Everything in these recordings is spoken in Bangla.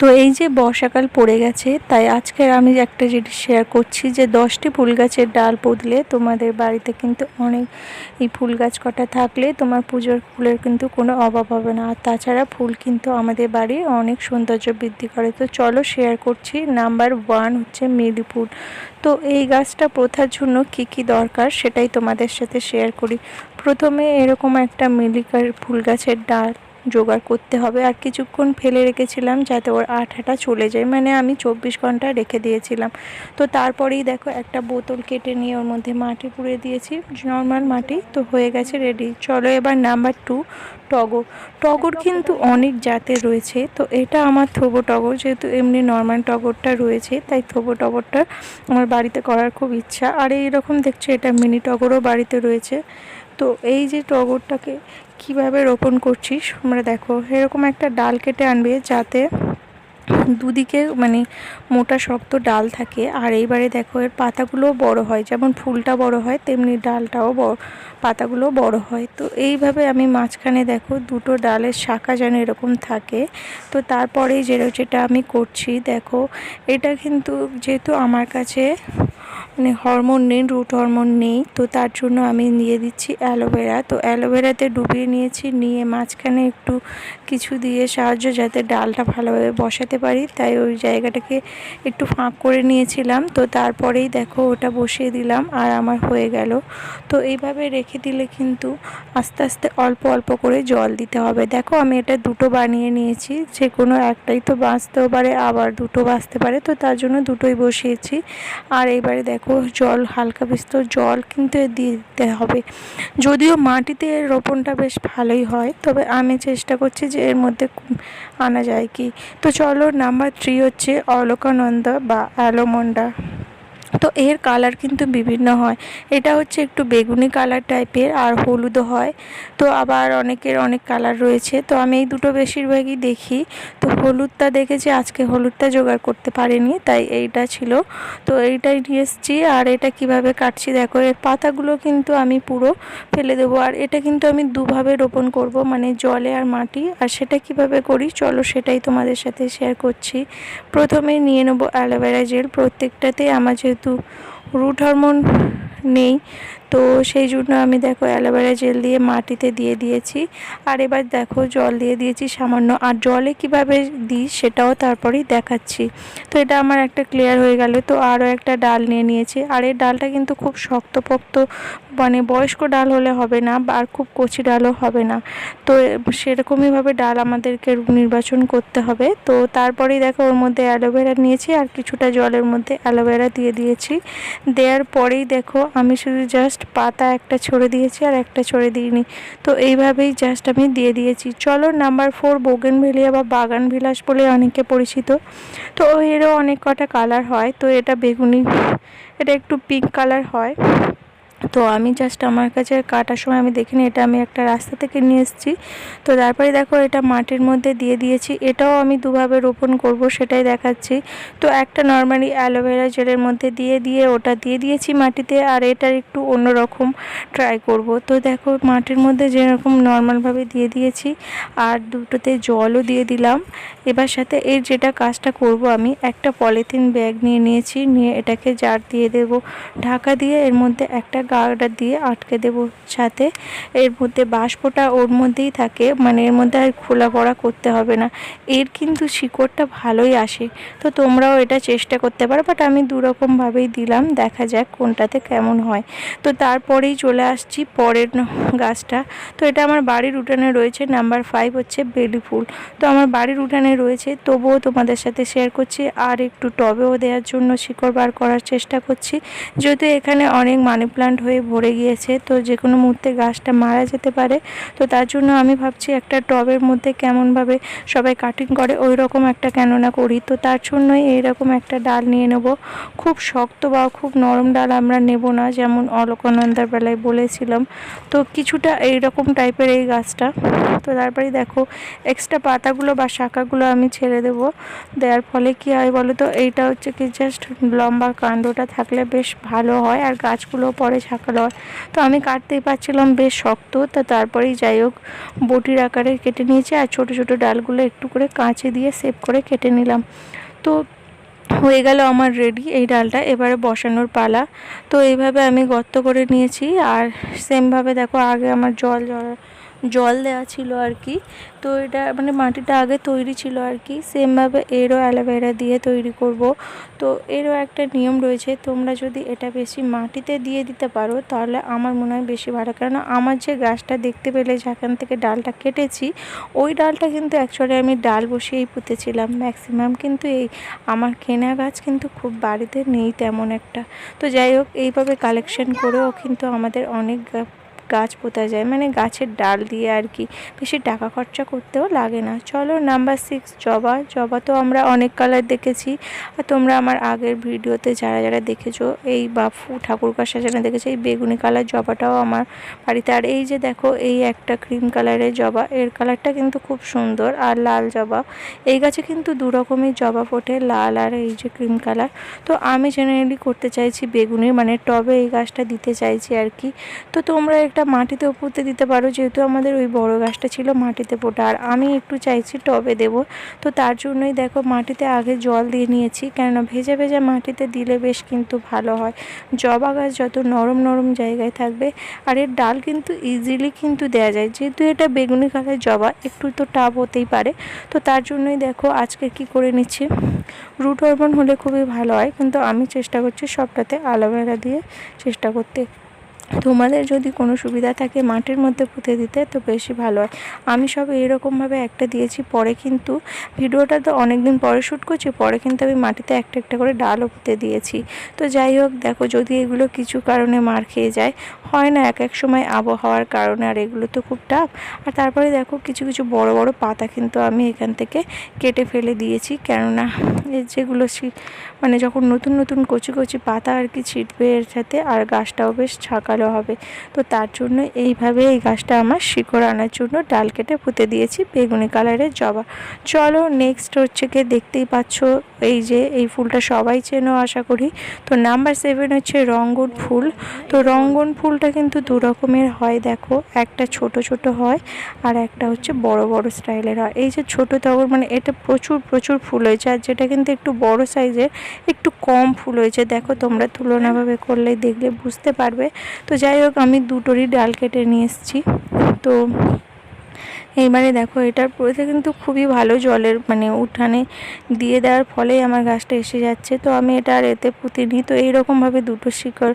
তো এই যে বর্ষাকাল পড়ে গেছে, তাই আজকের আমি একটা জিনিস শেয়ার করছি যে দশটি ফুল গাছের ডাল পুঁতলে তোমাদের বাড়িতে কিন্তু অনেক এই ফুল গাছ কটা থাকলে তোমার পুজোর ফুলের কিন্তু কোনো অভাব হবে না। আর তাছাড়া ফুল কিন্তু আমাদের বাড়ি অনেক সৌন্দর্য বৃদ্ধি করে। তো চলো শেয়ার করছি। নাম্বার ওয়ান হচ্ছে মেলি ফুল তো এই গাছটা পোথার জন্য কি কি দরকার সেটাই তোমাদের সাথে শেয়ার করি। প্রথমে এরকম একটা মিলিকার ফুল গাছের ডাল জোগাড় করতে হবে। আর কিছুক্ষণ ফেলে রেখেছিলাম যাতে ওর আঠাটা চলে যায়। মানে আমি চব্বিশ ঘণ্টা রেখে দিয়েছিলাম। তো তারপরেই দেখো একটা বোতল কেটে নিয়ে ওর মধ্যে মাটি পুড়ে দিয়েছি। নর্মাল মাটি তো হয়ে গেছে রেডি চলো এবার নাম্বার টু টগর। টগর কিন্তু অনেক জাতের রয়েছে। তো এটা আমার থোবো টগর। যেহেতু এমনি নর্মাল টগরটা রয়েছে, তাই থোবো টগরটা আমার বাড়িতে করার খুব ইচ্ছা। আর এইরকম দেখছ, এটা মিনি টগরও বাড়িতে রয়েছে। তো এই যে টগরটাকে কীভাবে রোপণ করছিস? তোমরা দেখো, এরকম একটা ডাল কেটে আনবে যাতে দুদিকে মানে মোটা শক্ত ডাল থাকে। আর এইবারে দেখো, এর পাতাগুলোও বড় হয়, যেমন ফুলটা বড় হয়, তেমনি ডালটাও পাতাগুলো বড় হয়। তো এইভাবে আমি মাঝখানে দেখো, দুটো ডালের শাখা যেন এরকম থাকে। তো তারপরেই যে যেটা আমি করছি, দেখো, এটা কিন্তু যেহেতু আমার কাছে মানে হরমোন নেই রুট হরমোন নেই। তো তার জন্য আমি নিয়ে দিচ্ছি অ্যালোভেরা তো অ্যালোভেরাতে ডুবিয়ে নিয়েছি, নিয়ে মাঝখানে একটু কিছু দিয়ে সাহায্য যাতে ডালটা ভালোভাবে বসাতে পারি। তাই ওই জায়গাটাকে একটু ফাঁক করে নিয়েছিলাম। তো তারপরেই দেখো ওটা বসিয়ে দিলাম আর আমার হয়ে গেল। তো এইভাবে রেখে দিলে কিন্তু আস্তে আস্তে অল্প অল্প করে জল দিতে হবে। দেখো আমি এটা দুটো বানিয়ে নিয়েছি, যে কোনো একটাই তো বাঁচতেও পারে, আবার দুটো বাঁচতে পারে। তো তার জন্য দুটোই বসিয়েছি। আর এইবারে দেখো জল, হালকা বিস্তর জল কিন্তু দিতে হবে। যদিও মাটিতে এর রোপণটা বেশ ভালোই হয়, তবে আমি চেষ্টা করছি যে এর মধ্যে আনা যায় কি। তো চলো নাম্বার থ্রি হচ্ছে অলকানন্দা বা অ্যালোমন্ডা। তো এর কালার কিন্তু বিভিন্ন হয়। এটা হচ্ছে একটু বেগুনি কালার টাইপের আর হলুদও হয়। তো আবার অনেকের অনেক কালার রয়েছে। তো আমি এই দুটো বেশিরভাগই দেখি। তো হলুদটা দেখেছি, আজকে হলুদটা জোগাড় করতে পারিনি, তাই এইটা ছিল। তো এইটাই নিয়ে এসেছি আর এটা কীভাবে কাটছি দেখো, এর পাতাগুলো কিন্তু আমি পুরো ফেলে দেবো। আর এটা কিন্তু আমি দুভাবে রোপণ করব মানে জলে আর মাটি। আর সেটা কীভাবে করি, চলো সেটাই তোমাদের সাথে শেয়ার করছি। প্রথমে নিয়ে নেব অ্যালোভেরা জেল প্রত্যেকটাতে আমার যেহেতু রুট হরমোন নেই। তো সেই জন্য আমি দেখো অ্যালোভেরা জেল দিয়ে মাটিতে দিয়ে দিয়েছি। আর এবার দেখো জল দিয়ে দিয়েছি সামান্য। আর জলে কীভাবে দিই সেটাও তারপরেই দেখাচ্ছি। তো এটা আমার একটা ক্লিয়ার হয়ে গেল। তো আরও একটা ডাল নিয়ে নিয়েছি। আর এই ডালটা কিন্তু খুব শক্তপোক্ত মানে বয়স্ক ডাল হলে হবে না আর খুব কচি ডালও হবে না। তো সেরকমইভাবে ডাল আমাদেরকে নির্বাচন করতে হবে। তো তারপরেই দেখো ওর মধ্যে অ্যালোভেরা নিয়েছি আর কিছুটা জলের মধ্যে অ্যালোভেরা দিয়ে দিয়েছি। দেওয়ার পরেই দেখো আমি শুধু জাস্ট জাস্ট পাতা একটা ছড়ে দিয়েছি আর একটা ছড়ে দিইনি। তো এইভাবেই জাস্ট আমি দিয়ে দিয়েছি। চলো নাম্বার ফোর বোগেনভেলিয়া বা বাগান বিলাস বলে অনেকে পরিচিত। তো এরও অনেক কটা কালার হয়। তো এটা বেগুনি, এটা একটু পিঙ্ক কালার হয়। তো আমি জাস্ট আমার কাছে কাটার সময় আমি দেখিনি, এটা আমি একটা রাস্তা থেকে নিয়ে এসেছি। তো তারপরে দেখো এটা মাটির মধ্যে দিয়ে দিয়েছি, এটাও আমি দুভাবে রোপণ করব সেটাই দেখাচ্ছি। তো একটা নর্মালি অ্যালোভেরা জেলের মধ্যে দিয়ে দিয়ে ওটা দিয়ে দিয়েছি মাটিতে আর এটার একটু অন্যরকম ট্রাই করব। তো দেখো মাটির মধ্যে যেরকম নর্মালভাবে দিয়ে দিয়েছি আর দুটোতে জলও দিয়ে দিলাম। এবার সাথে এর যেটা কাজটা করব আমি, একটা পলিথিন ব্যাগ নিয়ে নিয়েছি, নিয়ে এটাকে জার দিয়ে দেব। ঢাকা দিয়ে এর মধ্যে একটা গাটা দিয়ে আটকে দেব সাথে এর মধ্যে বাষ্পটা ওর মধ্যেই থাকে। মানে এর মধ্যে আর খোলা পড়া করতে হবে না। এর কিন্তু শিকড়টা ভালোই আসে। তো তোমরাও এটা চেষ্টা করতে পারো বাট আমি দুরকমভাবেই দিলাম। দেখা যাক কোনটাতে কেমন হয়। তো তারপরেই চলে আসছি পরের গাছটা। তো এটা আমার বাড়ির উঠানে রয়েছে। নাম্বার ফাইভ হচ্ছে বেলি ফুল। তো আমার বাড়ির উঠানে রয়েছে। তবুও তোমাদের সাথে শেয়ার করছি। আর একটু টবেও দেওয়ার জন্য শিকড় বার করার চেষ্টা করছি। যেহেতু এখানে অনেক মানি প্লান্ট হয়ে ভরে গিয়েছে। তো যে কোনো মুহূর্তে গাছটা মারা যেতে পারে। তো তার জন্য আমি ভাবছি একটা টবের মধ্যে কেমনভাবে সবাই কাটিং করে ওই রকম একটা কেননা করি। তো তার জন্যই এইরকম একটা ডাল নিয়ে নেব। খুব শক্ত বা খুব নরম ডাল আমরা নেব না, যেমন অলকানন্দার বেলায় বলেছিলাম। তো কিছুটা এইরকম টাইপের এই গাছটা। তো তারপরে দেখো এক্সট্রা পাতাগুলো বা শাখাগুলো আমি ছেড়ে দেব। দেওয়ার ফলে কি হয় বলো তো এইটা হচ্ছে কি জাস্ট লম্বা কাণ্ডটা থাকলে বেশ ভালো হয়। আর গাছগুলো পরে হয় তো আমি কাটতেই পারছিলাম, বেশ শক্ত। তা তারপরেই যাই হোক, বটির আকারে কেটে নিয়েছি আর ছোট ছোট ডালগুলো একটু করে কাঁচে দিয়ে সেভ করে কেটে নিলাম। তো হয়ে গেল আমার রেডি এই ডালটা, এবারে বসানোর পালা। তো এইভাবে আমি গর্ত করে নিয়েছি আর সেমভাবে দেখো, আগে আমার জল জল জল দেওয়া ছিল আর কি। তো এটা মানে মাটিটা আগে তৈরি ছিল আর কি। সেমভাবে এরও অ্যালোভেরা দিয়ে তৈরি করব। তো এরও একটা নিয়ম রয়েছে, তোমরা যদি এটা বেশি মাটিতে দিয়ে দিতে পারো, তাহলে আমার মনে হয় বেশি ভালো। কারণ আমার যে গাছটা দেখতে পেলে যেখান থেকে ডালটা কেটেছি, ওই ডালটা কিন্তু অ্যাকচুয়ালি আমি ডাল বসিয়েই পুঁতেছিলাম। ম্যাক্সিমাম কিন্তু এই আমার কেনা গাছ কিন্তু খুব বাড়িতে নেই তেমন একটা। তো যাই হোক, এইভাবে কালেকশন করেও কিন্তু আমাদের অনেক গাছ পোতা যায় মানে গাছের ডাল দিয়ে আর কি। বেশি টাকা খরচা করতেও লাগে না। চলো নাম্বার সিক্স জবা। জবা তো আমরা অনেক কালার দেখেছি। আর তোমরা আমার আগের ভিডিওতে যারা যারা দেখেছ, এই বাফু ঠাকুর ঠাকুরকার সাজানো দেখেছ, এই বেগুনি কালার জবাটাও আমার বাড়িতে। আর এই যে দেখো, এই একটা ক্রিম কালারের জবা, এর কালারটা কিন্তু খুব সুন্দর আর লাল জবা। এই গাছে কিন্তু দু রকমের জবা ফোটে, লাল আর এই যে ক্রিম কালার তো আমি জেনারেলি করতে চাইছি বেগুনি মানে টবে এই গাছটা দিতে চাইছি আর কি। তো তোমরা একটা গাছটা মাটিতে পুঁতে দিতে পারো, যেহেতু আমাদের ওই বড় গাছটা ছিল মাটিতে পোটা। আর আমি একটু চাইছি টবে দেব, তো তার জন্যই দেখো মাটিতে আগে জল দিয়ে নিয়েছি, কেননা ভেজা ভেজা মাটিতে দিলে বেশ কিন্তু ভালো হয়। জবা গাছ যত নরম নরম জায়গায় থাকবে, আর এর ডাল কিন্তু ইজিলি কিন্তু দেওয়া যায়। যেহেতু এটা বেগুনি কালার জবা, একটু তো টাব হতেই পারে। তো তার জন্যই দেখো আজকে কি করে নিচ্ছি। রুট অর্বন হলে খুবই ভালো হয়, কিন্তু আমি চেষ্টা করছি সবটাতে অ্যালোভেরা দিয়ে চেষ্টা করতে। তোমাদের যদি কোনো সুবিধা থাকে মাটির মধ্যে পুঁতে দিতে, তো বেশি ভালো হয়। আমি সব এইরকমভাবে একটা দিয়েছি, পরে কিন্তু ভিডিওটা তো অনেক দিন পরে শ্যুট করছি, পরে কিন্তু আমি মাটিতে একটা একটা করে ডালও পুঁতে দিয়েছি। তো যাই হোক, দেখো যদি এগুলো কিছু কারণে মার খেয়ে যায়, হয় না এক এক সময় আবহাওয়ার কারণে, আর এগুলো তো খুব টাফ আর তারপরে দেখো কিছু কিছু বড় বড় পাতা কিন্তু আমি এখান থেকে কেটে ফেলে দিয়েছি, কেননা যেগুলো মানে যখন নতুন নতুন কচি কচি পাতা আর কি ছিটবে এর সাথে, আর গাছটাও বেশ ছাকালো হবে। তো তার জন্য এইভাবে এই গাছটা আমার শিকড় আনার জন্য ডাল কেটে পুঁতে দিয়েছি বেগুনি কালারের জবা। চলো নেক্সট হচ্ছে গিয়ে দেখতেই পাচ্ছ এই যে এই ফুলটা সবাই চেনো আশা করি। তো নাম্বার সেভেন হচ্ছে রঙ্গন ফুল। তো রঙ্গন ফুলটা কিন্তু দু রকমের হয় দেখো, একটা ছোট ছোট হয় আর একটা হচ্ছে বড় বড় স্টাইলের হয়। এই যে ছোট তখন মানে এটা প্রচুর প্রচুর ফুল হয়েছে আর যেটা কিন্তু একটু বড় সাইজের একটু কম ফুল হয়েছে। দেখো তোমরা তুলনাভাবে করলে দেখলে বুঝতে পারবে। তো যাই হোক, আমি দুটোরই ডাল কেটে নিয়ে এসেছি। তো এইবারে দেখো, এটার পড়েছে কিন্তু খুবই ভালো জলের মানে উঠানে দিয়ে দেওয়ার ফলেই আমার গাছটা এসে যাচ্ছে। তো আমি এটা আর এতে পুঁতিনি তো এইরকমভাবে দুটো শিকড়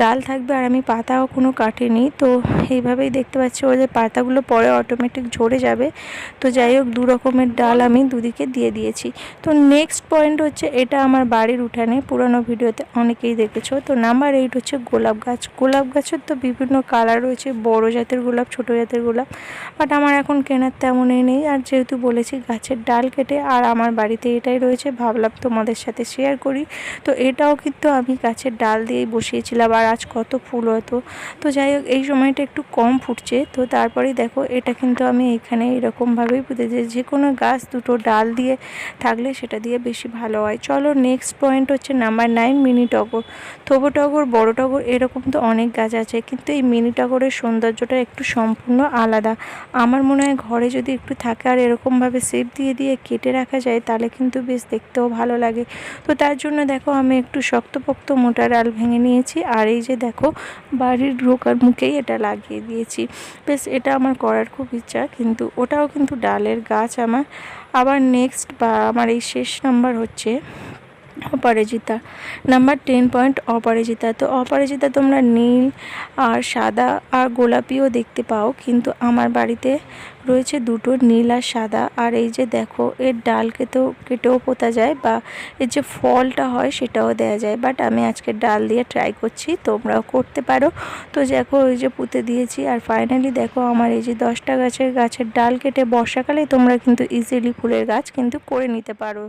ডাল থাকবে আর আমি পাতাও কোনো কাটিনি। তো এইভাবেই দেখতে পাচ্ছি ও যে পাতাগুলো পরে অটোমেটিক ঝরে যাবে। তো যাই হোক, দু রকমের ডাল আমি দুদিকে দিয়ে দিয়েছি। তো নেক্সট পয়েন্ট হচ্ছে এটা আমার বাড়ির উঠানে, পুরনো ভিডিওতে অনেকেই দেখেছ। তো নাম্বার এইট হচ্ছে গোলাপ গাছ। গোলাপ গাছের তো বিভিন্ন কালার রয়েছে, বড় জাতের গোলাপ, ছোট জাতের গোলাপ। বাট আমার এখন কেনার তেমনই নেই। আর যেহেতু বলেছি গাছের ডাল কেটে, আর আমার বাড়িতে এটাই রয়েছে, ভাবলাম তোমাদের সাথে শেয়ার করি। তো এটাও কিন্তু আমি গাছের ডাল দিয়েই বসিয়েছিলাম, আর আজ কত ফুল হতো। তো যাই হোক, এই সময়টা একটু কম ফুটছে। তো তারপরেই দেখো, এটা কিন্তু আমি এখানে এরকমভাবেই পুঁতে যে যে কোনো গাছ দুটো ডাল দিয়ে থাকলে সেটা দিয়ে বেশি ভালো হয়। চলো নেক্সট পয়েন্ট হচ্ছে নাম্বার নাইন মিনি টগর। থবো টগর, বড় টগর, এরকম তো অনেক গাছ আছে, কিন্তু এই মিনি টগরের সৌন্দর্যটা একটু সম্পূর্ণ আলাদা। আমার মনে হয় ঘরে যদি একটু থাকে আর এরকমভাবে সেপ দিয়ে দিয়ে কেটে রাখা যায়, তাহলে কিন্তু বেশ দেখতেও ভালো লাগে। তো তার জন্য দেখো আমি একটু শক্তপোক্ত মোটা ডাল ভেঙে নিয়েছি, আর এই যে দেখো বাড়ির ঢোকার মুখেই এটা লাগিয়ে দিয়েছি। বেশ, এটা আমার করার খুব ইচ্ছা, কিন্তু ওটাও কিন্তু ডালের গাছ আমার। আবার নেক্সট বা আমার এই শেষ নাম্বার হচ্ছে অপরাজিতা। নাম্বার টেন পয়েন্ট অপরাজিতা। তো অপরাজিতা তোমরা নীল আর সাদা আর গোলাপিও দেখতে পাও, কিন্তু আমার বাড়িতে রয়েছে দুটো নীল আর সাদা। আর এই যে দেখো, এর ডাল কেটেও কেটেও পোতা যায় বা এর যে ফলটা হয় সেটাও দেওয়া যায়। বাট আমি আজকে ডাল দিয়ে ট্রাই করছি, তোমরাও করতে পারো। তো দেখো ওই যে পুঁতে দিয়েছি। আর ফাইনালি দেখো, আমার এই যে দশটা গাছের গাছের ডাল কেটে বর্ষাকালে তোমরা কিন্তু ইজিলি ফুলের গাছ কিন্তু করে নিতে পারো।